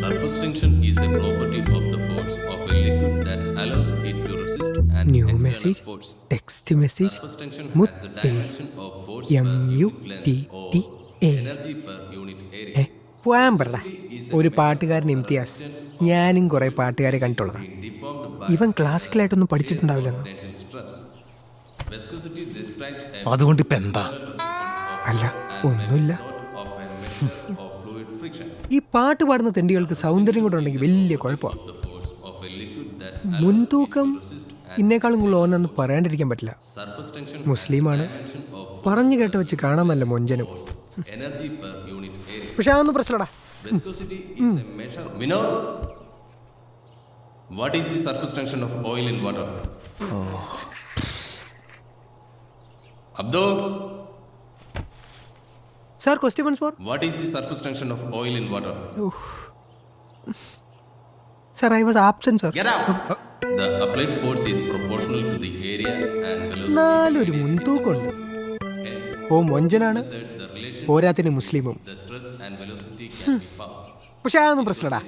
Surface tension is a property of the force of a liquid that allows it to resist an new external message force. Text message Surface tension മുത്ത് has the dimension of force M per U unit T length or T A energy per unit area. പോയാൻ പറ ഒരു പാട്ടുകാരൻ ഇംതിയാസ് ഞാനും കുറെ പാട്ടുകാരെ കണ്ടിട്ടുള്ളതാ Deformed by ഇവൻ ക്ലാസിക്കലായിട്ടൊന്നും പഠിച്ചിട്ടുണ്ടാവില്ലെന്ന് tension stress. Viscosity describes a അതുകൊണ്ട് ഇപ്പൊ എന്താ അല്ല ഒന്നുമില്ല of a. ഈ പാട്ട് പാടുന്ന തെണ്ടികൾക്ക് സൗന്ദര്യം ഉണ്ടെങ്കിൽ വലിയ കുഴപ്പമാണ് മുൻതൂക്കം ഇന്നേക്കാളും കൂടുതൽ ഒന്നും പറയാണ്ടിരിക്കാൻ പറ്റില്ല. മുസ്ലിമാണ്. പറഞ്ഞു കേട്ട വെച്ച് കാണാമല്ല മൊഞ്ചനും. പക്ഷെ അതൊന്നും പ്രശ്നടാ what is the surface tension of oil in water Abdo Abdo, question once more. what is the surface tension of oil in water? Sir, I was absent, sir. Get out! The applied force is proportional to the area and velocity. എന്നാലൊരു മുൻതൂക്കമുണ്ട് Hence, oh മൊഞ്ചനാണ് that the relation പോരാത്തിന് മുസ്ലിമും the stress and velocity can be found. പക്ഷെ അതൊന്നും പ്രശ്നടാ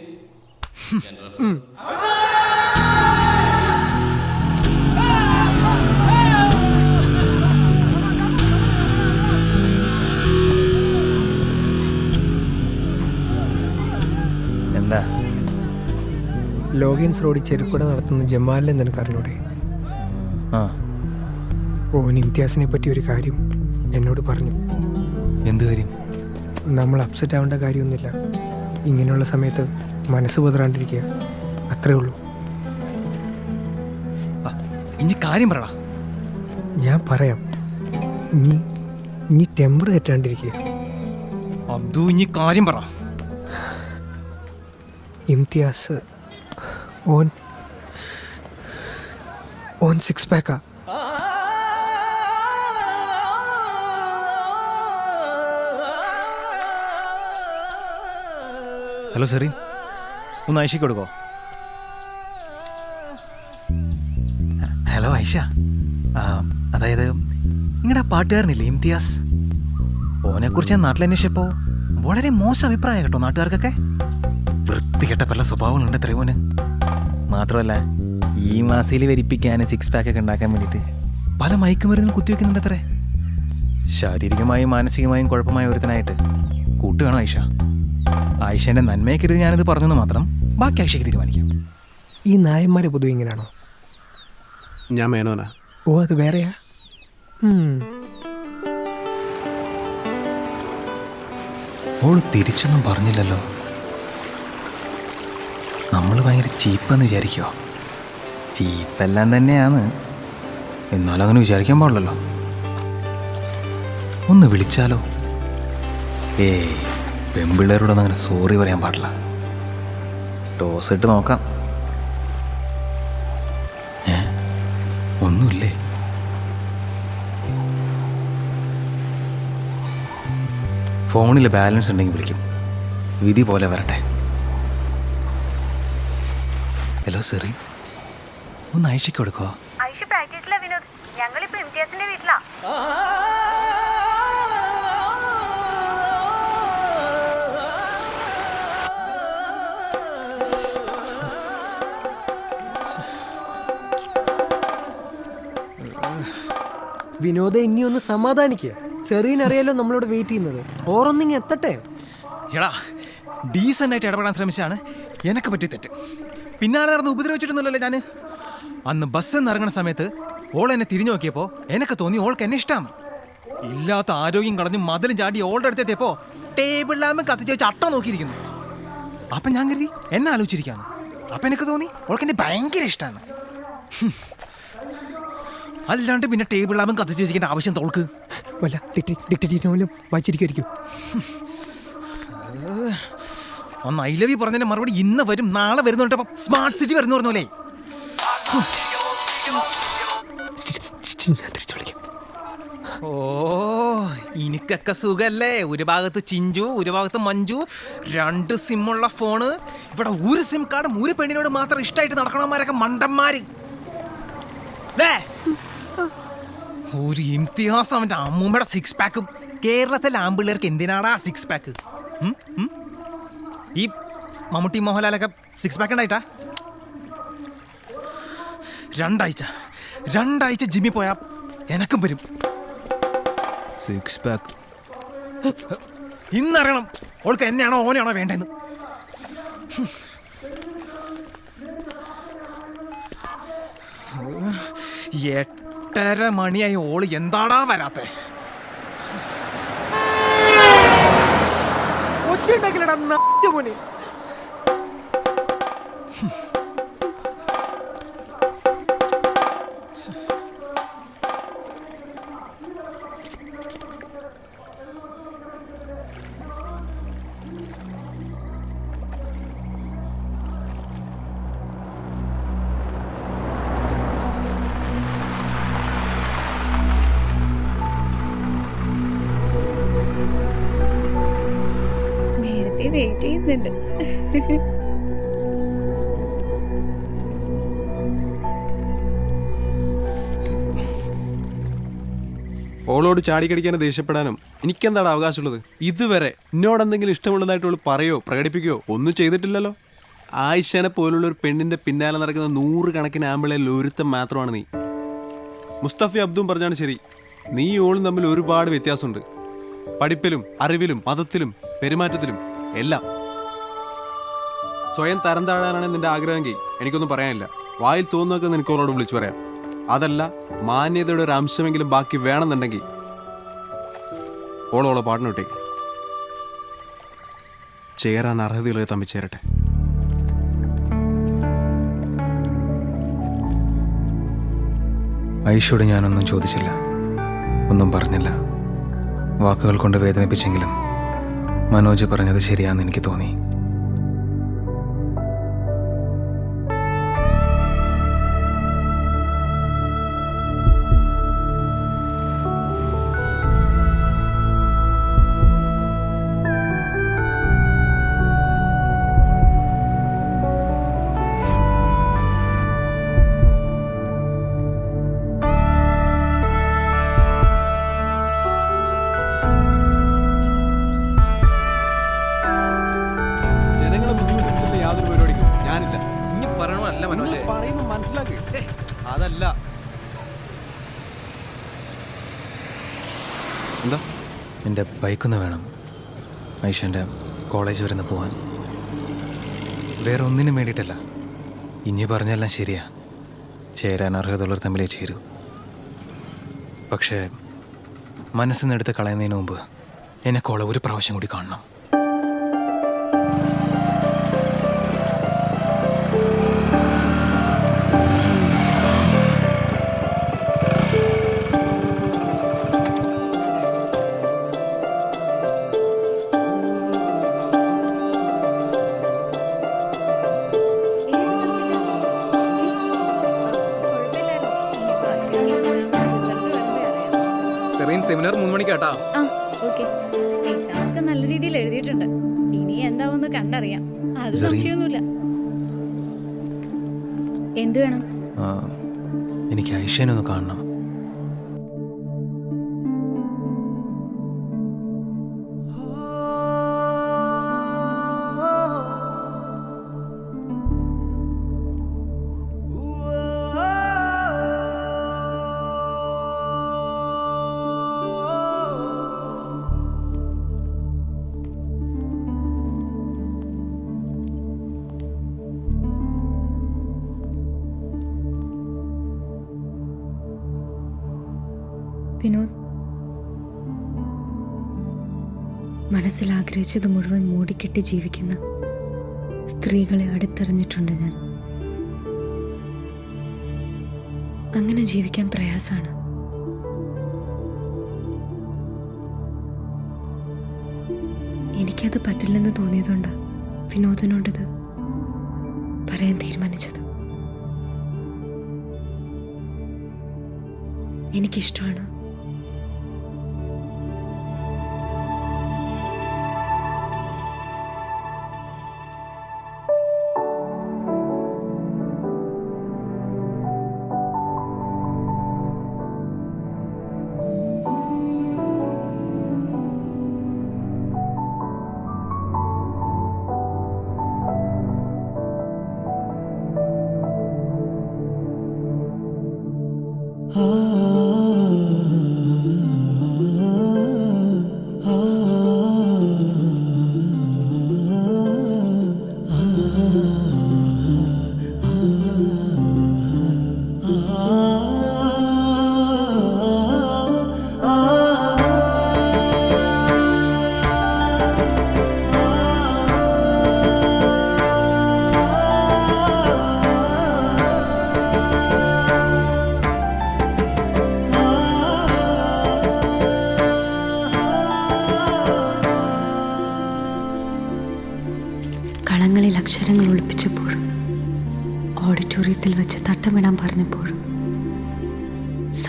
എന്താ? Logins റോഡിൽ ചെരുപ്പട നടത്തുന്ന ജമാലിനെ നിനക്ക് അറിഞ്ഞൂടെ ആ. ഓൻ ഇംതിയാസിനെ പറ്റി ഒരു കാര്യം എന്നോട് പറഞ്ഞു. എന്ത് കാര്യം? നമ്മൾ അപ്സെറ്റ് ആവേണ്ട കാര്യമൊന്നുമില്ല. ഇങ്ങനെയുള്ള സമയത്ത് മനസ്സ് പതറാണ്ടിരിക്കുക. അത്രേ ഉള്ളൂ. ഇനി കാര്യം പറടാ. ഞാൻ പറയാം. ഇനി ഇനി ടെമ്പർ തെറ്റാണ്ടിരിക്കുക. അബ്ദു ഇനി കാര്യം പറ. ഇംതിയാസ്. ഓൻ ഓൻ സിക്സ് പാക്കാ ഹലോ സെറി ഒന്ന് ഐഷയ്ക്ക് കൊടുക്കോ? ഹലോ ഐഷ. അതായത് നിങ്ങളുടെ പാട്ടുകാരനില്ലേ ഇംതിയാസ്? ഓനെക്കുറിച്ച് ഞാൻ നാട്ടിൽ അന്വേഷിച്ചപ്പോൾ വളരെ മോശം അഭിപ്രായം കേട്ടോ നാട്ടുകാർക്കൊക്കെ. വൃത്തികെട്ട പല സ്വഭാവങ്ങളുണ്ട് എത്രയോന് മാത്രമല്ല ഈ മാസയിൽ വരിപ്പിക്കാൻ സിക്സ് പാക്ക് ഒക്കെ ഉണ്ടാക്കാൻ വേണ്ടിയിട്ട് പല മയക്കുമരുന്നും കുത്തിവെക്കുന്നുണ്ട് അത്രേ. ശാരീരികമായും മാനസികമായും കുഴപ്പമായ ഒരുത്തനായിട്ട് കൂട്ടുകയാണ് ആയിഷ. ആയിഷേന്റെ നന്മയെ കരുതി ഞാനിത് പറഞ്ഞെന്ന് മാത്രം ബാക്കി ആയിഷയ്ക്ക് തീരുമാനിക്കാം. ഈ നായന്മാരെ പൊതുവെ ഇങ്ങനെയാണോ? ഞാൻ മേനോനാ. ഓ അത് വേറെയാ. ഓൾ തിരിച്ചൊന്നും പറഞ്ഞില്ലല്ലോ. നമ്മൾ ഭയങ്കര ചീപ്പെന്ന് വിചാരിക്കുമോ ചീപ്പെല്ലാം തന്നെയാണ്. എന്നാലും അങ്ങനെ വിചാരിക്കാൻ പാടില്ലല്ലോ. ഒന്ന് വിളിച്ചാലോ? ഏയ് പെമ്പിള്ളേരോട് അങ്ങനെ സോറി പറയാൻ പാടില്ല. ടോസ് ഇട്ട് നോക്കാം. ഒന്നുമില്ലേ? ഫോണിൽ ബാലൻസ് ഉണ്ടെങ്കിൽ വിളിക്കും. വിധി പോലെ വരട്ടെ. ഹലോ സെറി ഒന്ന് ഐഷയ്ക്ക് കൊടുക്കോ ഐഷ പ്രാക്ടീസിലാ വിനോദ്. ഞങ്ങളിപ്പോ ഇംതിയാസിന്റെ വീട്ടിലാ. വിനോദ ഇനി ഒന്ന് സമാധാനിക്കുക സെറീൻ അറിയാലോ നമ്മളോട് വെയിറ്റ് ചെയ്യുന്നത്. ഓറൊന്നിങ്ങ് എത്തട്ടെ? എടാ ഡീസന്റ് ആയിട്ട് ഇടപെടാൻ ശ്രമിച്ചാണ് എനക്ക് പറ്റി തെറ്റ്. പിന്നാലെ നടന്ന് ഉപദ്രവിച്ചിട്ടൊന്നുമല്ലോ ഞാൻ അന്ന് ബസ് ഇറങ്ങുന്ന സമയത്ത് ഓൾ എന്നെ തിരിഞ്ഞു നോക്കിയപ്പോൾ എനക്ക് തോന്നി ഓൾക്ക് എന്നെ ഇഷ്ടമാണ് ഇല്ലാത്ത ആരോഗ്യം കളഞ്ഞ് മതിലും ചാടി ഓളുടെ അടുത്തെത്തിയപ്പോ ടേബിൾ ലാമ്പ് കത്തിച്ച് വെച്ച് അട്ട നോക്കിയിരിക്കുന്നു അപ്പൊ ഞാൻ കരുതി എന്നെ ആലോചിച്ചിരിക്കാന്ന് അപ്പൊ എനിക്ക് തോന്നി ഓൾക്ക് എന്നെ ഭയങ്കര ഇഷ്ടമാണ് അല്ലാണ്ട് പിന്നെ ടേബിൾ ലാമ്പും കത്തിച്ച് വെച്ചിരിക്കേണ്ട ആവശ്യം തോൾക്ക് വല്ല ഡിക്ടി ഡിക്റ്റേറ്റീവിലും വായിച്ചിരിക്കുമായിരിക്കും യു പറഞ്ഞതിന്റെ മറുപടി ഇന്ന് വരും നാളെ വരുന്നുണ്ട് സ്മാർട്ട് സിറ്റി വരുന്നു പറഞ്ഞോലേ ഓ എനിക്കൊക്കെ സുഖല്ലേ? ഒരു ഭാഗത്ത് ചിഞ്ചു ഒരു ഭാഗത്ത് മഞ്ജു രണ്ട് സിമ്മുള്ള ഫോണ് ഇവിടെ ഒരു സിം കാർഡും ഒരു പെണ്ണിനോട് മാത്രം ഇഷ്ടമായിട്ട് നടക്കണമാരൊക്കെ മണ്ടന്മാര്. ഒരു ഇംതിഹാസം അവന്റെ അമ്മൂമ്മയുടെ സിക്സ് പാക്കും കേരളത്തിലെ ആമ്പിള്ളേർക്ക് എന്തിനാടാ സിക്സ് പാക്ക് ഈ മമ്മൂട്ടി മോഹൻലാലൊക്കെ സിക്സ് പാക്ക് ഉണ്ടായിട്ടാ? രണ്ടാഴ്ച. രണ്ടാഴ്ച ജിമ്മി പോയാ എനക്കും വരും. സിക്സ് പാക്ക് ഇന്നറിയണം ഓൾക്ക് എന്നെയാണോ ഓനെയാണോ വേണ്ടെന്ന്. എട്ടര മണിയായി ഓൾ എന്താടാ വരാത്തെ? ഒച്ചുണ്ടാക്കില്ലടാ നാട്ടു ചാടിക്കടിക്കാനും ദേഷ്യപ്പെടാനും എനിക്കെന്താണ് അവകാശമുള്ളത്? ഇതുവരെ എന്നോട് എന്തെങ്കിലും ഇഷ്ടമുള്ളതായിട്ട് പറയോ പ്രകടിപ്പിക്കുകയോ ഒന്നും ചെയ്തിട്ടില്ലല്ലോ? ആയിഷനെ പോലുള്ള ഒരു പെണ്ണിന്റെ പിന്നാലെ നടക്കുന്ന നൂറുകണക്കിന് ആമ്പിളയിൽ ഒരുത്തം മാത്രമാണ് നീ. മുസ്തഫി അബ്ദും പറഞ്ഞാണ് ശരി. നീ ഓളും തമ്മിൽ ഒരുപാട് വ്യത്യാസമുണ്ട്. പഠിപ്പിലും അറിവിലും മതത്തിലും പെരുമാറ്റത്തിലും എല്ലാം. സ്വയം തരം താഴാനാണ് നിന്റെ ആഗ്രഹമെങ്കിൽ എനിക്കൊന്നും പറയാനില്ല. വായിൽ തോന്നുന്നൊക്കെ നിനക്ക് അവളോട് വിളിച്ചു പറയാം. അതല്ല മാന്യതയുടെ ഒരു അംശമെങ്കിലും ബാക്കി വേണമെന്നുണ്ടെങ്കിൽ ഓളോളെ പാട്ടിന് വിട്ടേക്ക് ചേരാൻ അർഹതയുള്ളത് തമ്മിൽ ചേരട്ടെ. ഐഷയോട് ഞാനൊന്നും ചോദിച്ചില്ല. ഒന്നും പറഞ്ഞില്ല. വാക്കുകൾ കൊണ്ട് വേദനിപ്പിച്ചെങ്കിലും മനോജ് പറഞ്ഞത് ശരിയാണെന്ന് എനിക്ക് തോന്നി. ബൈക്കൊന്ന് വേണം. ഐഷന്റെ കോളേജ് വരെ ഒന്ന് പോവാൻ. വേറെ ഒന്നിനും വേണ്ടിയിട്ടല്ല. ഇനി പറഞ്ഞെല്ലാം ശരിയാ. ചേരാൻ അർഹതയുള്ളവർ തമ്മിലേ ചേരൂ. പക്ഷേ മനസ്സിന്ന് എടുത്ത് കളയുന്നതിന് മുമ്പ് എന്നെ കോള ഒരു പ്രാവശ്യം കൂടി കാണണം. കേട്ടാ എക്സാം ഒക്കെ നല്ല രീതിയിൽ എഴുതിയിട്ടുണ്ട്. ഇനി എന്താവെന്ന് കണ്ടറിയാം. അത്. സംശയമൊന്നുമില്ല. എന്തു വേണം? ആ, എനിക്ക് ഐഷനെ ഒന്ന് കാണണം. വിനോദ്. മനസ്സിൽ ആഗ്രഹിച്ചത് മുഴുവൻ മൂടിക്കെട്ടി ജീവിക്കുന്ന സ്ത്രീകളെ അടുത്തെറിഞ്ഞിട്ടുണ്ട് ഞാൻ. അങ്ങനെ ജീവിക്കാൻ പ്രയാസാണ്. എനിക്കത് പറ്റില്ലെന്ന് തോന്നിയതുകൊണ്ട് വിനോദിനോടത് പറയാൻ തീരുമാനിച്ചത്. എനിക്കിഷ്ടമാണ്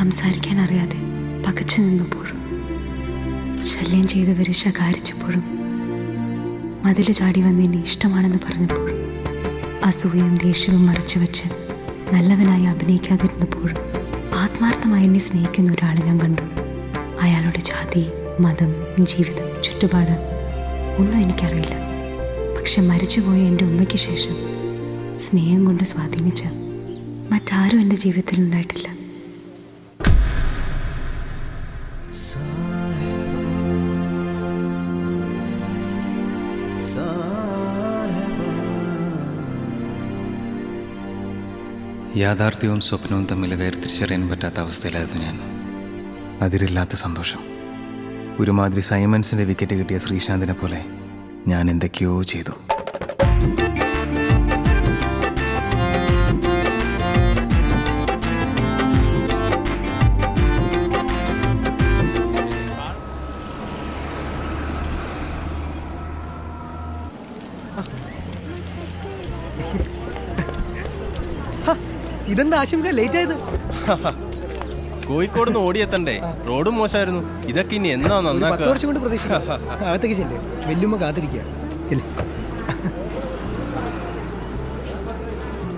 സംസാരിക്കാൻ അറിയാതെ പകച്ചു നിന്നപ്പോഴും ശല്യം ചെയ്തവരെ ശകാരിച്ചപ്പോഴും മതിൽ ചാടി വന്ന് എന്നെ ഇഷ്ടമാണെന്ന് പറഞ്ഞപ്പോഴും അസൂയയും ദേഷ്യവും മറച്ചു വെച്ച് നല്ലവനായി അഭിനയിക്കാതിരുന്നപ്പോഴും ആത്മാർത്ഥമായി എന്നെ സ്നേഹിക്കുന്ന ഒരാളെ ഞാൻ കണ്ടു. അയാളുടെ ജാതി മതം ജീവിതം ചുറ്റുപാട് ഒന്നും എനിക്കറിയില്ല. പക്ഷെ മരിച്ചുപോയ എന്റെ ഉമ്മയ്ക്ക് ശേഷം സ്നേഹം കൊണ്ട് സ്വാധീനിച്ച മറ്റാരും എന്റെ ജീവിതത്തിൽ ഉണ്ടായിട്ടില്ല. യാഥാർത്ഥ്യവും സ്വപ്നവും തമ്മിൽ വേർതിരിച്ചറിയാൻ പറ്റാത്ത അവസ്ഥയിലായിരുന്നു ഞാൻ. അതിരില്ലാത്ത സന്തോഷം. ഒരുമാതിരി സൈമൻസിന്റെ വിക്കറ്റ് കിട്ടിയ ശ്രീശാന്തിനെ പോലെ ഞാൻ എന്തൊക്കെയോ ചെയ്തു. ഇതെന്താ ആശങ്ക? ലേറ്റ് ആയത്. കോഴിക്കോട് നിന്ന് ഓടിയെത്തണ്ടേ? റോഡും മോശമായിരുന്നു. ഇതൊക്കെ ഇനി എന്നാ നന്നാക്കി പത്ത് വർഷം കൊണ്ട് പ്രതീക്ഷിക്കാം. അകത്തേക്ക് ചെല്ലേ. വെല്ലുമ്മ കാത്തിരിക്കുക. ചെല്ലേ.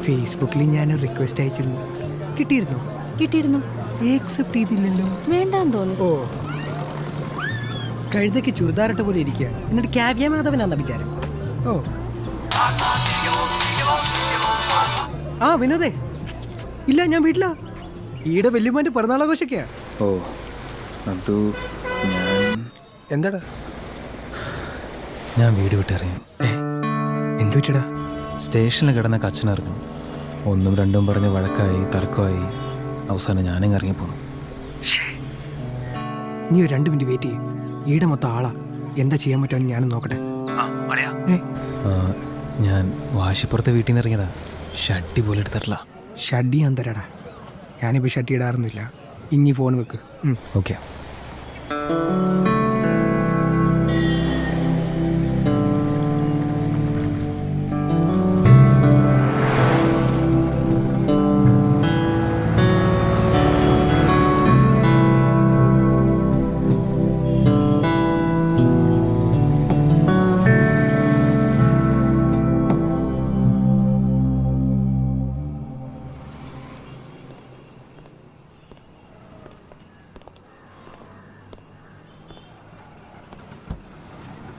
ഫേസ്ബുക്കിൽ ഞാൻ റിക്വസ്റ്റ് അയച്ചിരുന്നു. കിട്ടിയിരുന്നു? കിട്ടിയിരുന്നു. ഏക്സെപ്റ്റ് ചെയ്തില്ലല്ലോ. വേണ്ടാന്ന് തോന്നി. ഓ. കഴുതയ്ക്ക് ചുരിദാറിട്ട പോലെ ഇരിക്കുക എന്നിട്ട് കാവ്യ മാധവനാന്ന വിചാരം? ഓ. ആ വിനോദേ. ഇല്ല ഞാൻ വീട്ടിലാ. ഈടെ വല്യമ്മന്റെ പിറന്നാളാഘോഷക്കാ ഓ അതു ഞാൻ എന്താടാ? ഞാൻ വീട് വിട്ടിറങ്ങി എന്തു വെച്ചടാ സ്റ്റേഷനിൽ കിടന്ന കച്ചനറിഞ്ഞു ഒന്നും രണ്ടും പറഞ്ഞ് വഴക്കായി തർക്കമായി അവസാനം ഞാനും ഇറങ്ങിപ്പോന്നു നീ ഒരു രണ്ട് മിനിറ്റ് വെയിറ്റ് ചെയ്യും. ഈടെ മൊത്തം ആളാ. എന്താ ചെയ്യാൻ പറ്റുമെന്ന് ഞാനും നോക്കട്ടെ. ഞാൻ വാശിപ്പുറത്തെ വീട്ടിൽ നിന്ന് ഇറങ്ങിയതാ. ഷട്ടി പോലെ എടുത്തിട്ടില്ല. ഷഡ്ഡി ഞാൻ തരാടാ. ഞാനിപ്പോൾ ഷട്ടി ഇടാറൊന്നുമില്ല. ഇനി ഫോൺ വെക്ക്. ഓക്കെ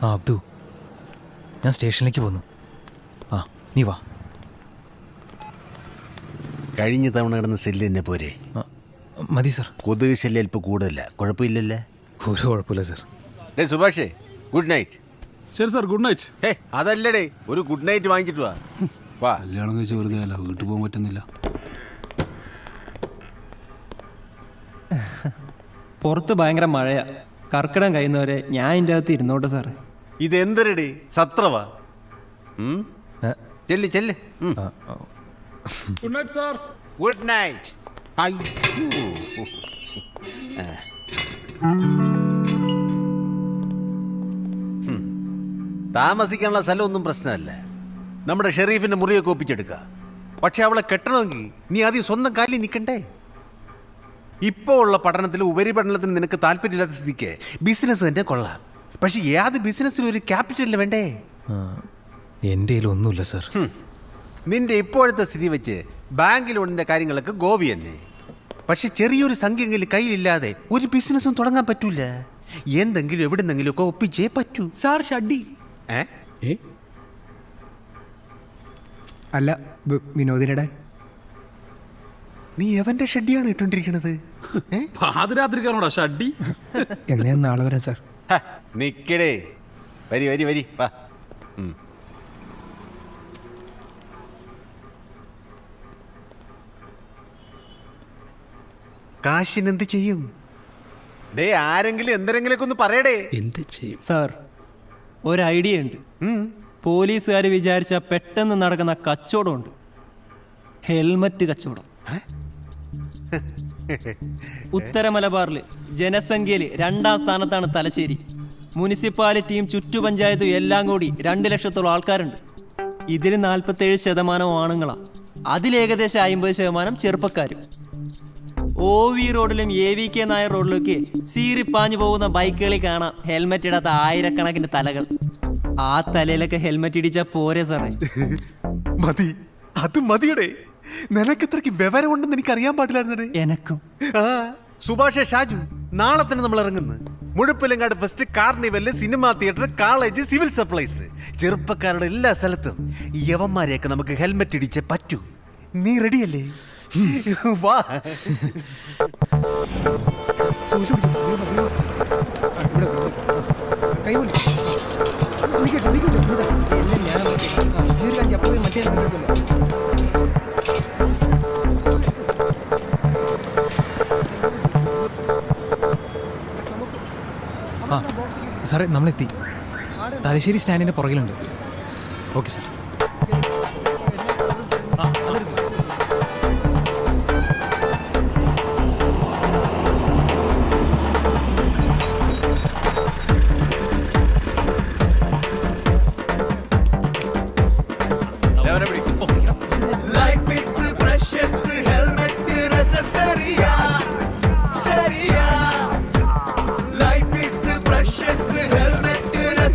ആ അബ്ദു. ഞാൻ സ്റ്റേഷനിലേക്ക് പോന്നു. ആ നീ വാ. കഴിഞ്ഞ തവണ കിടന്ന സെല്ല് തന്നെ പോരെ. മതി സർ. കൊതുക് ശല്യം അല്പം കൂടുതലല്ല കുഴപ്പമില്ലല്ലേ? ഒരു കുഴപ്പമില്ല സർ. ഡേ സുഭാഷേ ഗുഡ് നൈറ്റ്. ശരി സാർ ഗുഡ് നൈറ്റ്. ഏ അതല്ലടേ ഒരു ഗുഡ് നൈറ്റ് വാങ്ങിച്ചിട്ട് വാ. വാ. കല്യാണം കഴിച്ച് വെറുതെ അല്ല വീട്ടിൽ പോകാൻ പറ്റുന്നില്ല. പുറത്ത് ഭയങ്കര മഴയാ. കർക്കിടം കഴിയുന്നവരെ ഞാൻ ഇതിന്റെ അകത്ത് ഇരുന്നോട്ടെ സാറ്. ഇതെന്തരടേ? സത്രവാ? ചെല്ലി ചെല്ല്. ഉം. ആ, ആ, ഗുഡ് നൈറ്റ് അയ്യോ താമസിക്കാനുള്ള സ്ഥലമൊന്നും പ്രശ്നമല്ല. നമ്മുടെ ഷെറീഫിന്റെ മുറിയൊക്കെ ഒപ്പിച്ചെടുക്കുക പക്ഷെ അവളെ കെട്ടണമെങ്കിൽ നീ ആദ്യം സ്വന്തം കാലിൽ നിൽക്കണ്ടേ? ഇപ്പോ ഉള്ള പഠനത്തിൽ ഉപരിപഠനത്തിന് നിനക്ക് താല്പര്യമില്ലാത്ത സ്ഥിതിക്ക് ബിസിനസ് തന്നെ കൊള്ളാം. പക്ഷെ ഏത് ബിസിനസ്സിലും ഒരു ക്യാപിറ്റൽ വേണ്ടേ? എന്റെ ഒന്നുമില്ല സർ. നിന്റെ ഇപ്പോഴത്തെ സ്ഥിതി വെച്ച് ബാങ്ക് ലോണിന്റെ കാര്യങ്ങളൊക്കെ ഗോവി തന്നെ പക്ഷെ ചെറിയൊരു സംഖ്യയെങ്കിലും കയ്യിലില്ലാതെ ഒരു ബിസിനസ്സും തുടങ്ങാൻ പറ്റൂല. എന്തെങ്കിലും എവിടെന്നെങ്കിലും ഒക്കെ ഒപ്പിച്ചേ പറ്റൂ. സാർ ഷഡ്ഡി. ഏ? അല്ല വിനോദിനടെ നീ എവന്റെ ഷഡ്ഡിയാണ് ഇട്ടുകൊണ്ടിരിക്കുന്നത് ഏ? പാതിരാത്രിക്കാണോടാ ഷഡ്ഡി? എന്നാ നാളെ വരാം സാർ? നിക്കടേ. വരി വരി വരി വാ. കാശിനെന്ത് ചെയ്യും? ഡേ ആരെങ്കിലും എന്തെങ്കിലുമൊക്കെ ഒന്ന് പറയടേ. എന്ത് ചെയ്യും? സാർ ഒരു ഐഡിയ ഉണ്ട്. പോലീസുകാർ വിചാരിച്ച പെട്ടെന്ന് നടക്കുന്ന കച്ചവടമുണ്ട് ഹെൽമറ്റ് കച്ചവടം. ഉത്തര മലബാറിൽ ജനസംഖ്യയിൽ രണ്ടാം സ്ഥാനത്താണ് തലശ്ശേരി. മുനിസിപ്പാലിറ്റിയും ചുറ്റുപഞ്ചായത്തും എല്ലാം കൂടി രണ്ട് ലക്ഷത്തോളം ആൾക്കാരുണ്ട്. ഇതിൽ നാൽപ്പത്തേഴ് ശതമാനം ആണുങ്ങളാ. അതിലേകദേശം അമ്പത് ശതമാനം ചെറുപ്പക്കാരും. ഒ വി റോഡിലും എ വി കെ നായർ റോഡിലൊക്കെ സീറിപ്പാഞ്ഞു പോകുന്ന ബൈക്കുകളിൽ കാണാം ഹെൽമെറ്റ് ഇടാത്ത ആയിരക്കണക്കിന് തലകൾ. ആ തലയിലൊക്കെ ഹെൽമെറ്റ് ഇടിച്ചാൽ പോരെ സാറേ. മതി. അത് മതിയുടെ. നിനക്കത്രയ്ക്ക് വിവരമുണ്ടെന്ന് എനിക്ക് അറിയാൻ പാടില്ലായിരുന്നേ എനക്കും. ആ സുഭാഷ ഷാജു നാളെ തന്നെ നമ്മൾ ഇറങ്ങുന്നത് Muzhappilangad first carnival cinema theatre college civil supplies. ചെറുപ്പക്കാരുടെ എല്ലാ സ്ഥലത്തും ഈ യവന്മാരെയൊക്കെ നമുക്ക് ഹെൽമെറ്റ് ഇടിച്ച് പറ്റൂ. നീ റെഡിയല്ലേ? വാ. കൈ ആ സാറേ നമ്മളെത്തി. തലശ്ശേരി സ്റ്റാൻഡിന്റെ പുറകിലുണ്ട്. Okay sir.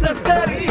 Necessary.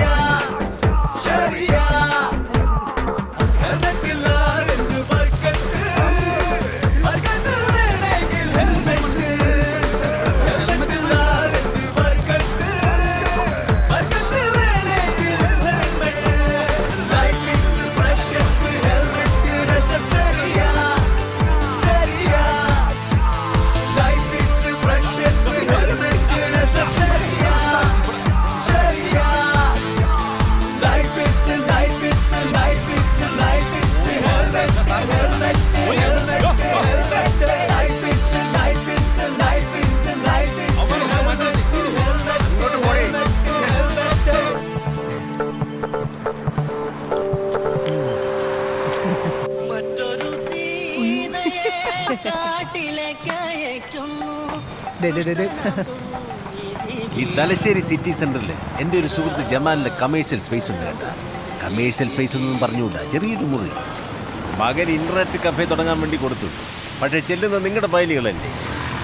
ഈ തലശ്ശേരി സിറ്റി സെന്ററിൽ എന്റെ ഒരു സുഹൃത്ത് ജമാലിന്റെ കമേഴ്ഷ്യൽ സ്പേസ് ഉണ്ട് കേട്ടാ. കമേഴ്ഷ്യൽ സ്പേസ് ഒന്നും പറഞ്ഞുകൂടാ. ചെറിയൊരു മുറി. മകൻ ഇന്റർനെറ്റ് കഫേ തുടങ്ങാൻ വേണ്ടി കൊടുത്തു. പക്ഷേ ചെല്ലുന്ന നിങ്ങളുടെ ഫയലുകളല്ലേ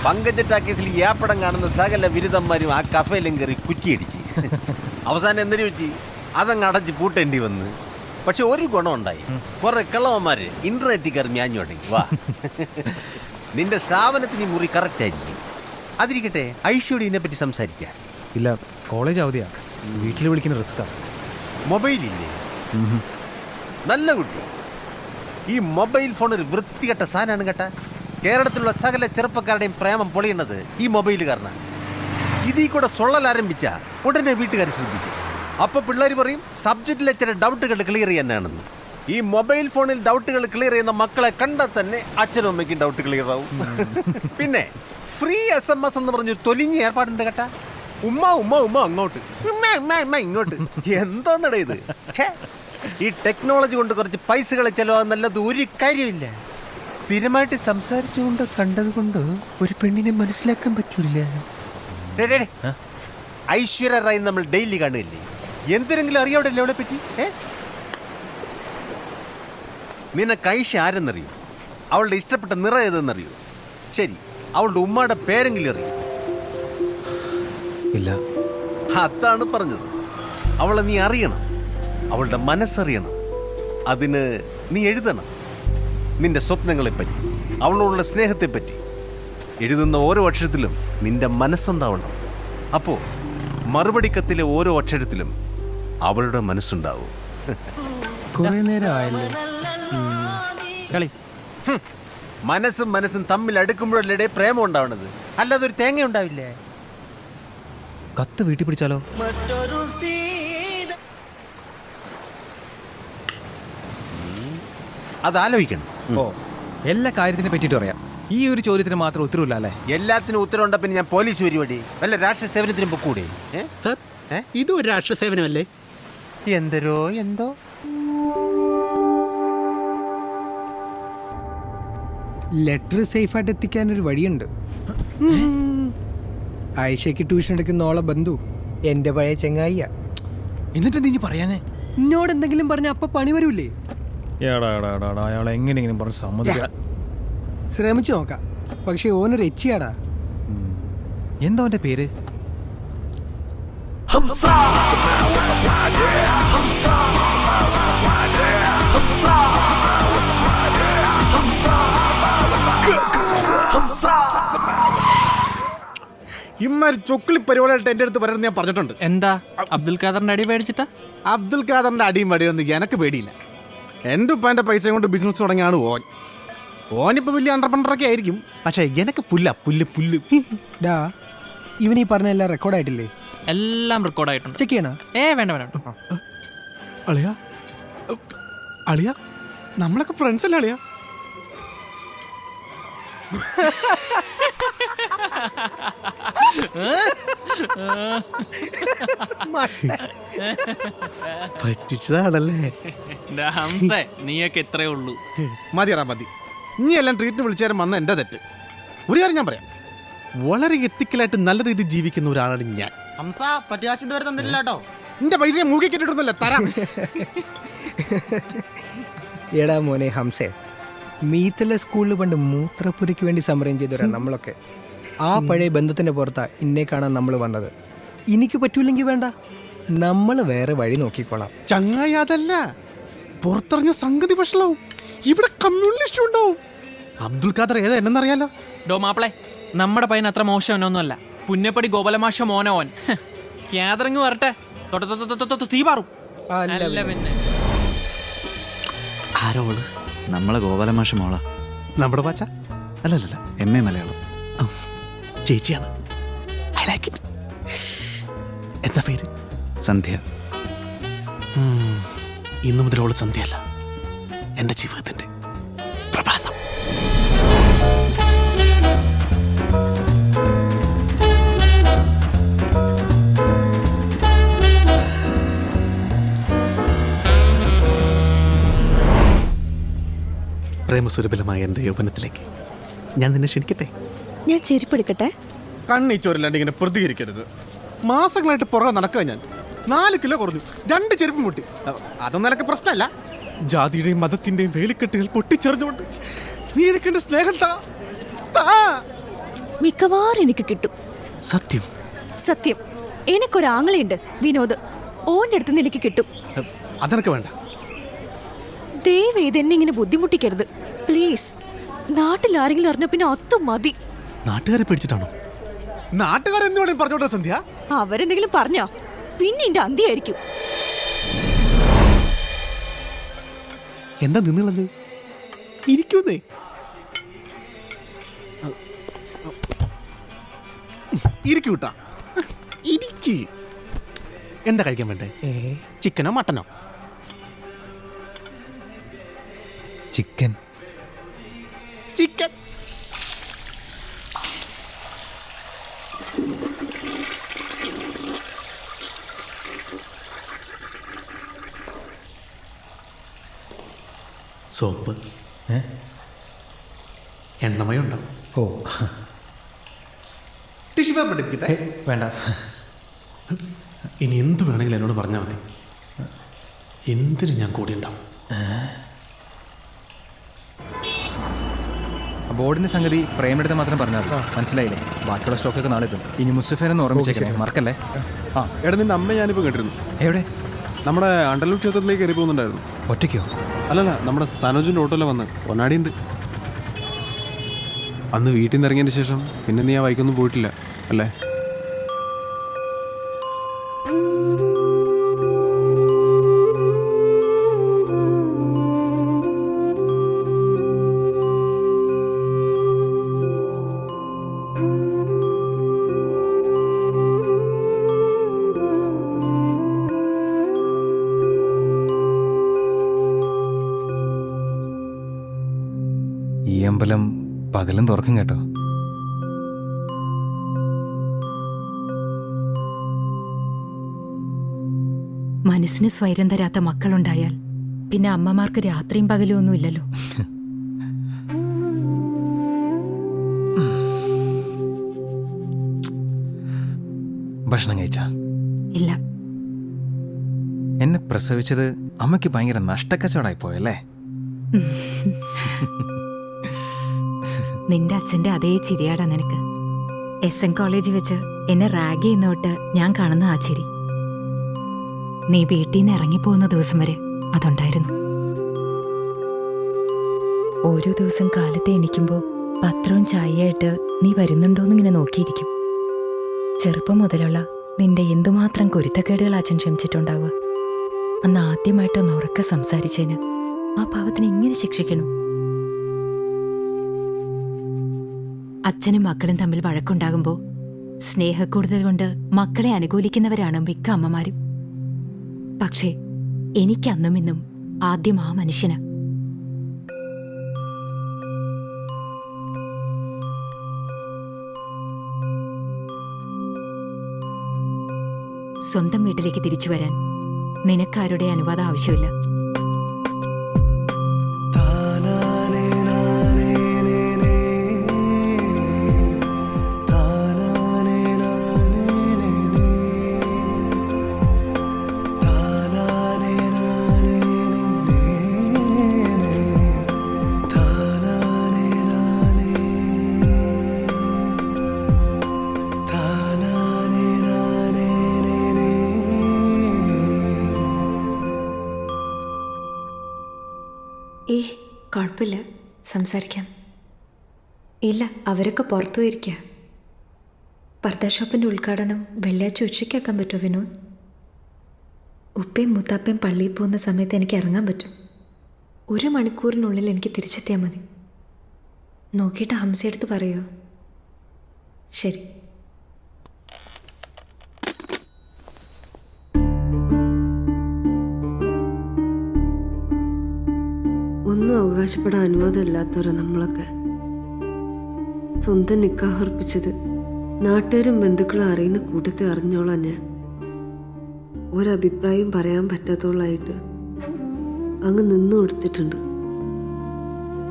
പങ്കജ ടാക്കീസിൽ ഈ ആപ്പടം കാണുന്ന സകല ബിരുദന്മാരും ആ കഫേലും കയറി കുറ്റിയടിച്ച്. അവസാനം എന്തിനു പറ്റി? അതങ്ങ് അടച്ച് പൂട്ടേണ്ടി വന്ന്. പക്ഷെ ഒരു ഗുണമുണ്ടായി. കുറെ കിളവന്മാര് ഇന്റർനെറ്റിൽ കയറി ഞാഞ്ഞു തുടങ്ങി. വാ. നിന്റെ സ്ഥാപനത്തിന് മുറി കറക്റ്റ് ആയിരിക്കും. അതിരിക്കട്ടെ ഐശ്വര്യ ഇതിനെ പറ്റി സംസാരിക്കാം. ഇല്ല കോളേജ് അവധിയാ. വീട്ടിൽ വിളിക്കുന്ന റിസ്ക്കാ മൊബൈലില്ലേ നല്ല കുട്ടി. ഈ മൊബൈൽ ഫോൺ ഒരു വൃത്തികെട്ട സാധനമാണ് കേട്ടാ. കേരളത്തിലുള്ള സകല ചെറുപ്പക്കാരുടെയും പ്രേമം പൊളിയുന്നത് ഈ മൊബൈൽ കാരണം ഇതിൽ കൂടെ സൊള്ളൽ ആരംഭിച്ച ഉടനെ വീട്ടുകാർ ശ്രദ്ധിക്കും. അപ്പൊ പിള്ളേർ പറയും സബ്ജക്റ്റിലെ ചില ഡൗട്ടുകൾ ക്ലിയർ ചെയ്യാനാണെന്ന്. ഈ മൊബൈൽ ഫോണിൽ ഡൗട്ടുകൾ ക്ലിയർ ചെയ്യുന്ന മക്കളെ കണ്ടാൽ തന്നെ അച്ഛനും അമ്മയ്ക്കും ഡൗട്ട് ക്ലിയർ ആവും. പിന്നെ ഫ്രീ എസ് എം എസ് എന്ന് പറഞ്ഞു തൊലിഞ്ഞ ഏർപ്പാടുണ്ട് കേട്ടാ. ഉമ്മ ഉമ്മ ഉമ്മ അങ്ങോട്ട്. ഉമ്മ ഉമ്മ ഉമ്മ ഇങ്ങോട്ട്. എന്തോന്നടേ ഇത്? ഈ ടെക്നോളജി കൊണ്ട് കുറച്ച് പൈസകൾ ചെലവാകുന്നല്ലത് ഒരു കാര്യമില്ല. സ്ഥിരമായിട്ട് സംസാരിച്ചുകൊണ്ട് കണ്ടത് കൊണ്ട് ഒരു പെണ്ണിനെ മനസ്സിലാക്കാൻ പറ്റൂല. ഐശ്വര്യ റായി നമ്മൾ ഡെയിലി കാണുകയില്ലേ? എന്തിനെങ്കിലും അറിയാവിടല്ലേ അവളെ പറ്റി? ഏ? നിനക്ക് കൈഷ ആരെന്നറിയോ? അവളുടെ ഇഷ്ടപ്പെട്ട നിറ ഏതെന്നറിയോ? ശരി അവളുടെ ഉമ്മയുടെ പേരെങ്കിലും അറിയോ? ഇല്ല. അതാണ് പറഞ്ഞത്. അവളെ നീ അറിയണം. അവളുടെ മനസ്സറിയണം. അതിന് നീ എഴുതണം. നിന്റെ സ്വപ്നങ്ങളെപ്പറ്റി അവളോടുള്ള സ്നേഹത്തെപ്പറ്റി. എഴുതുന്ന ഓരോ അക്ഷരത്തിലും നിന്റെ മനസ്സുണ്ടാവണം. അപ്പോൾ മറുപടി കത്തിലെ ഓരോ അക്ഷരത്തിലും അവളുടെ മനസ്സുണ്ടാവും. കുറേ നേരം ആയല്ലോ കളി. ഹും. മനസ്സും മനസ്സും തമ്മിൽ അടുക്കുമ്പോഴല്ലേ പ്രേമം ഉണ്ടാവുന്നത് അല്ലാതെ ഒരു തേങ്ങ ഉണ്ടാവില്ലേ? കത്ത് വീട്ടിൽ പിടിച്ചാലോ? അത് ആലോചിക്കണം ഓ എല്ലാ കാര്യത്തിനെ പറ്റിയിട്ട് പറയാം ഈ ഒരു ചോദ്യത്തിന് മാത്രം ഉത്തരവില്ല അല്ലേ? എല്ലാത്തിനും ഉത്തരവുണ്ട പിന്നെ ഞാൻ പോലീസ് പരിപാടി വല്ല രാഷ്ട്ര സേവനത്തിനും പൊക്കൂടെ? സർ? ഇതും ഒരു രാഷ്ട്ര സേവനമല്ലേ? എന്തരോ എന്തോ? ലെറ്റർ സേഫായിട്ട് എത്തിക്കാൻ ഒരു വഴിയുണ്ട് ആയിഷയ്ക്ക് ട്യൂഷൻ എടുക്കുന്ന ഓളെ ബന്ധു എന്റെ പഴയ ചെങ്ങായിയ. എന്നിട്ട് നീ പറയാനേ എന്നോട് എന്തെങ്കിലും പറഞ്ഞ അപ്പൊ പണി വരൂലേ? അയാൾ എങ്ങനെയെങ്കിലും പറഞ്ഞ് സമ്മതിക്കാം. ശ്രമിച്ചു നോക്കാം. പക്ഷെ ഓനൊരു എച്ചിയാടാ. എന്താ അവന്റെ പേര്? ഇമ്മാരി ചൊക്കിളി പരിപാടിയായിട്ട് എന്റെ അടുത്ത് പറയുന്നത് ഞാൻ പറഞ്ഞിട്ടുണ്ട്. എന്താ? അബ്ദുൽ ഖാദറിന്റെ അടി പേടിച്ചിട്ടാ അബ്ദുൽ ഖാദറിന്റെ അടിയും വടിയൊന്നും എനിക്ക് പേടിയില്ല. എന്റെ ഉപ്പാന്റെ പൈസ കൊണ്ട് ബിസിനസ് തുടങ്ങിയാണ് ഓൻ. ഓനിപ്പോ വലിയ അണ്ടർപണ്ടറൊക്കെ ആയിരിക്കും. പക്ഷേ എനിക്ക് പുല്ല പുല്ല് പുല്ല്. ഡാ ഇവനീ പറഞ്ഞ എല്ലാം റെക്കോർഡായിട്ടില്ലേ എല്ലാം റെക്കോർഡായിട്ടുണ്ട് ചെക്ക് ചെയ്യണ? ഏ വേണ്ട വേണ്ട അളിയ അളിയ നമ്മളൊക്കെ ഫ്രണ്ട്സ് അല്ലേ അളിയ? പറ്റിച്ചതാണല്ലേ? ഹംസേ നീയൊക്കെ ഇത്രേ ഉള്ളൂ. മതിയറാ മതി. നീ എല്ലാം ട്രീറ്റിന് വിളിച്ചാലും വന്ന എന്റെ തെറ്റ്. ഒരു കാര്യം ഞാൻ പറയാം. വളരെ എത്തിക്കലായിട്ട് നല്ല രീതിയിൽ ജീവിക്കുന്ന ഒരാളാണ് ഞാൻ. ഹംസ പറ്റുകാശ് ഇതുവരെ തന്നിട്ടില്ല കേട്ടോ. എന്റെ പൈസ മൂക്കി കെട്ടിട്ടൊന്നുമല്ല തരാം. എടാ മോനെ ഹംസേ മീത്തലെ സ്കൂളിൽ പണ്ട് മൂത്രപ്പുരയ്ക്ക് വേണ്ടി സമരം ചെയ്തവരാ നമ്മളൊക്കെ. ആ പഴയ ബന്ധത്തിന്റെ പുറത്താ ഇന്നെ കാണാൻ നമ്മൾ വന്നത്. എനിക്ക് പറ്റൂലെങ്കിൽ വേണ്ട. നമ്മൾ വേറെ വഴി നോക്കിക്കോളാം. ചങ്ങായി അതല്ല. പുറത്തിറങ്ങിയ സംഗതി വഷളാവും. ഇവിടെ കമ്മ്യൂണിസ്റ്റ് ഉണ്ടാവും. അബ്ദുൽ ഖാദർ ഏതാ എന്നറിയാലോ ഡോ മാപ്പിളെ നമ്മുടെ പയ്യൻ അത്ര മോശമൊന്നുമല്ല പുന്നപ്പടി ഗോപലമാഷ മോനോൻ ക്യാതറിങ് വരട്ടെ. തീ പാറും. അല്ല പിന്നെ. ആരോൾ നമ്മളെ ഗോപാലമാഷ മോള. നമ്മുടെ പാച്ച? അല്ലല്ല എം എ മലയാളം. ചേച്ചിയാണ്. ഐ ലൈക്ക് ഇറ്റ് എന്താ പേര്? സന്ധ്യ. ഇന്നു മുതൽ സന്ധ്യ സന്ധ്യയല്ല. എന്റെ ജീവിതത്തിന്റെ പ്രേമസുരബലമായ എന്റെ യൗവനത്തിലേക്ക്. ഞാൻ നിന്നെ ക്ഷണിക്കട്ടെ? ഞാൻ ചെരുപ്പെടുക്കട്ടെ? കണ്ണി ചോരില്ലാണ്ട് ഇങ്ങനെ പ്രതികരിക്കരുത്. മാസങ്ങളായിട്ട് പുറകെ നടക്കുക ഞാൻ. നാല് കിലോ കുറഞ്ഞു. രണ്ട് ചെരുപ്പ് മുട്ടി അതൊന്നും എനിക്ക് പ്രശ്നമല്ല. ജാതിയുടെയും മതത്തിന്റെയും വേലിക്കെട്ടുകൾ പൊട്ടിച്ചെറിഞ്ഞുകൊണ്ട് നീ എനിക്ക് എന്റെ സ്നേഹം താ. മിക്കവാറും എനിക്ക് കിട്ടും. സത്യം. സത്യം. എനിക്കൊരാങ്ങളയുണ്ട്. വിനോദ്. ഓന്റെ അടുത്ത് നിന്ന് എനിക്ക് കിട്ടും. അതെനിക്ക് വേണ്ട. ദയവ് ഇത് എന്നെ ഇങ്ങനെ ബുദ്ധിമുട്ടിക്കരുത്. പ്ലീസ്. നാട്ടിൽ ആരെങ്കിലും അറിഞ്ഞ പിന്നെ അത്തും മതി. നാട്ടുകാരെ പേടിച്ചിട്ടാണോ? നാട്ടുകാർ എന്ത് വേണേലും പറഞ്ഞോട്ടെ സന്ധ്യ? അവരെന്തെങ്കിലും പറഞ്ഞോ പിന്നെ എന്റെ അന്തിയായിരിക്കും എന്താ നിന്നുള്ളത്? ഇരിക്കുന്നേ ഇരിക്കൂട്ടാ ഇരിക്ക്. എന്താ കഴിക്കാൻ വേണ്ടേ? ചിക്കനോ മട്ടനോ? ചിക്കൻ. ചിക്കൻ. സോപ്പ്. എണ്ണമയം ഉണ്ടാവും ഓ. ടിഷ്യൂ പേപ്പർ എടുക്കട്ടെ വേണ്ട. ഇനി എന്ത് വേണമെങ്കിലും എന്നോട് പറഞ്ഞാൽ മതി. എന്തിനു ഞാൻ കൂടി ഉണ്ടാവും? ബോർഡിന്റെ സംഗതി പ്രേമെടുത്ത് മാത്രം പറഞ്ഞാൽ. മനസ്സിലായില്ലേ? ബാക്കിയുള്ള സ്റ്റോക്കൊക്കെ നാളെ എത്തും ഇനി മുസ്തഫേനെന്ന് ഓർമ്മിച്ചേക്കണേ. മറക്കല്ലേ? ആ. എടാ നിന്റെ അമ്മ ഞാനിപ്പോൾ കേട്ടിരുന്നു. എവിടെ? നമ്മുടെ അണ്ടലൂർ ക്ഷേത്രത്തിലേക്ക് കയറി പോകുന്നുണ്ടായിരുന്നു. ഒറ്റയ്ക്കോ? അല്ലല്ല നമ്മുടെ സനോജിന്റെ ഓട്ടോയിലെ വന്ന്. പൊന്നാടിയുണ്ട്. അന്ന് വീട്ടിൽ നിന്ന് ഇറങ്ങിയതിന് ശേഷം പിന്നെ നീ ആ വൈക്കൊന്നും പോയിട്ടില്ല അല്ലേ? മനസ്സിന് സ്വൈരം തരാത്ത മക്കളുണ്ടായാൽ പിന്നെ അമ്മമാർക്ക് രാത്രിയും പകലും ഒന്നും ഇല്ലല്ലോ ഭക്ഷണം കഴിച്ച? ഇല്ല. എന്നെ പ്രസവിച്ചത് അമ്മയ്ക്ക് ഭയങ്കര നഷ്ടക്കച്ചവടായി പോയല്ലേ? നിന്റെ അച്ഛന്റെ അതേ ചിരിയാടാ നിനക്ക്. എസ് എൻ കോളേജിൽ വെച്ച് എന്നെ റാഗ് ചെയ്യുന്നോട്ട് ഞാൻ കാണുന്ന ആ ചിരി. നീ വീട്ടിൽ നിന്ന് ഇറങ്ങിപ്പോകുന്ന ദിവസം വരെ അതുണ്ടായിരുന്നു. ഓരോ ദിവസം കാലത്തെ എണിക്കുമ്പോൾ പത്രവും ചായയായിട്ട് നീ വരുന്നുണ്ടോന്നിങ്ങനെ നോക്കിയിരിക്കും. ചെറുപ്പം മുതലുള്ള നിന്റെ എന്തുമാത്രം കുരുത്തക്കേടുകൾ അച്ഛൻ ക്ഷമിച്ചിട്ടുണ്ടാവുക. അന്ന് ആദ്യമായിട്ടൊന്ന് ഉറക്കെ സംസാരിച്ചതിന് ആ പാവത്തിന് ഇങ്ങനെ ശിക്ഷിക്കണു? അച്ഛനും മക്കളും തമ്മിൽ വഴക്കുണ്ടാകുമ്പോൾ സ്നേഹക്കൂടുതൽ കൊണ്ട് മക്കളെ അനുകൂലിക്കുന്നവരാണ് മിക്ക അമ്മമാരും. പക്ഷേ എനിക്കന്നും ഇന്നും ആദ്യം ആ മനുഷ്യന്. സ്വന്തം വീട്ടിലേക്ക് തിരിച്ചു വരാൻ നിനക്കാരുടെ അനുവാദം ആവശ്യമില്ല. ഏ കുഴപ്പമില്ല. സംസാരിക്കാം. ഇല്ല അവരൊക്കെ പുറത്തു പോയിരിക്കുക പർദ്ദ ഷോപ്പിന്റെ ഉദ്ഘാടനം വെള്ളിയാഴ്ച ഉച്ചയ്ക്കാക്കാൻ പറ്റുമോ വിനോദ്? ഉപ്പയും മുത്താപ്പയും പള്ളിയിൽ പോകുന്ന സമയത്ത് എനിക്ക് ഇറങ്ങാൻ പറ്റും. ഒരു മണിക്കൂറിനുള്ളിൽ എനിക്ക് തിരിച്ചെത്തിയാൽ മതി. നോക്കിയിട്ട് ഹംസയെടുത്ത് പറയോ? ശരി. അവകാശപ്പെടാൻ അനുവാദമില്ലാത്തവരാ നമ്മളൊക്കെ. സ്വന്തം നിക്കാഹ് ഉറപ്പിച്ചത് നാട്ടുകാരും ബന്ധുക്കളും അറിയുന്ന കൂട്ടത്തെ അറിഞ്ഞോളാം ഞാൻ. ഒരഭിപ്രായം പറയാൻ പറ്റാത്തോളായിട്ട് അങ്ങ് നിന്നു കൊടുത്തിട്ടുണ്ട്.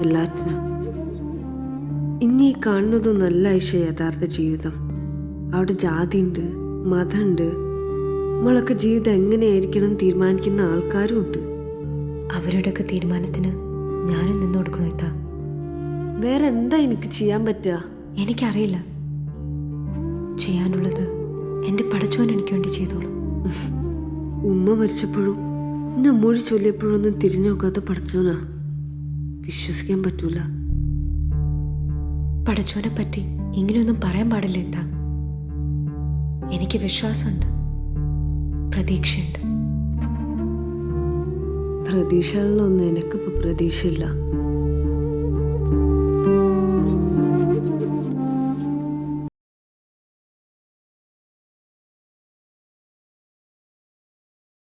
എല്ലാറ്റിനും. ഇനി കാണുന്നതും നല്ല ഐശ യഥാർത്ഥ ജീവിതം. അവിടെ ജാതിയുണ്ട് മതമുണ്ട്. നമ്മളൊക്കെ ജീവിതം എങ്ങനെയായിരിക്കണം തീരുമാനിക്കുന്ന ആൾക്കാരും ഉണ്ട് അവരുടെയൊക്കെ തീരുമാനത്തിന് വേറെ എന്താ എനിക്ക് ചെയ്യാൻ പറ്റുക? എനിക്കറിയില്ല. ചെയ്യാനുള്ളത് എന്റെ പടച്ചോൻ എനിക്ക് വേണ്ടി ചെയ്തോളൂ. ഉമ്മ മരിച്ചപ്പോഴും എന്നെ മൊഴി ചൊല്ലിയപ്പോഴും ഒന്നും തിരിഞ്ഞു നോക്കാത്ത പടച്ചോനാ. വിശ്വസിക്കാൻ പറ്റൂല. പടച്ചോനെ പറ്റി ഇങ്ങനെയൊന്നും പറയാൻ പാടില്ല എന്താ എനിക്ക് വിശ്വാസമുണ്ട്. പ്രതീക്ഷയുണ്ട്. പ്രതീക്ഷകളിലൊന്നും എനിക്കിപ്പോൾ പ്രതീക്ഷയില്ല.